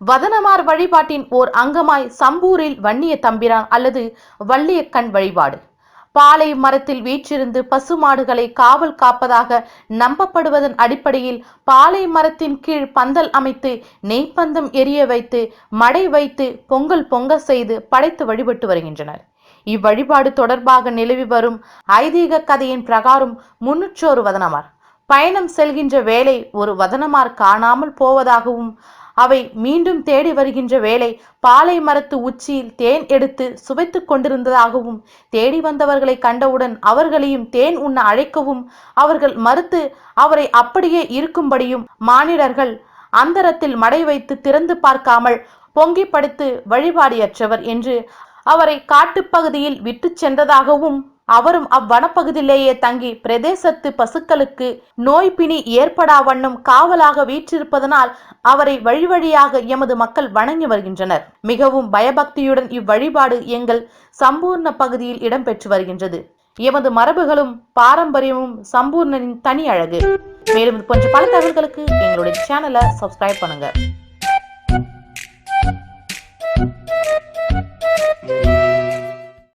வதனமார் வழிபாட்டின் ஓர் அங்கமாய் சம்பூரில் வன்னிய தம்பிரான் அல்லது வள்ளியக்கண் வழிபாடு. பாலை மரத்தில் வீற்றிருந்து பசுமாடுகளை காவல் காப்பதாக நம்பப்படுவதன் அடிப்படையில் பாலை மரத்தின் கீழ் பந்தல் அமைத்து நெய்ப்பந்தம் எரிய வைத்து மடை வைத்து பொங்கல் பொங்க செய்து படைத்து வழிபட்டு வருகின்றனர். இவ்வழிபாடு தொடர்பாக நிலவி வரும் ஐதீக கதையின் பிரகாரம் முன்னூற்றோரு வதனமார். பயணம் செல்கின்ற வேளை ஒரு வதனமார் காணாமல் போவதாகவும் அவை மீண்டும் தேடி வருகின்ற வேளை பாலை மரத்து உச்சியில் தேன் எடுத்து சுவைத்துக் கொண்டிருந்ததாகவும் தேடி வந்தவர்களை கண்டவுடன் அவர்களையும் தேன் உண்ண அழைக்கவும் அவர்கள் மறுத்து அவரை அப்படியே இருக்கும்படியும் மானிடர்கள் அந்தரத்தில் மடை வைத்து திறந்து பார்க்காமல் பொங்கி படுத்து வழிபாடியற்றவர் என்று அவரை காட்டுப்பகுதியில் விட்டு சென்றதாகவும் அவரும் அவ்வனப்பகுதியிலேயே தங்கி பிரதேசத்து பசுக்களுக்கு நோய் பிணி ஏற்படா வண்ணம் காவலாக வீற்றிருப்பதனால் அவரை வழி வழியாக எமது மக்கள் வணங்கி வருகின்றனர். மிகவும் பயபக்தியுடன் இவ்வழிபாடு எங்கள் சம்பூர்ண பகுதியில் இடம்பெற்று வருகின்றது. எமது மரபுகளும் பாரம்பரியமும் சம்பூர்ணனின் தனி அழகு. மேலும் கொஞ்சம் பல தகவல்களுக்கு எங்களுடைய சேனலை சப்ஸ்கிரைப் பண்ணுங்க.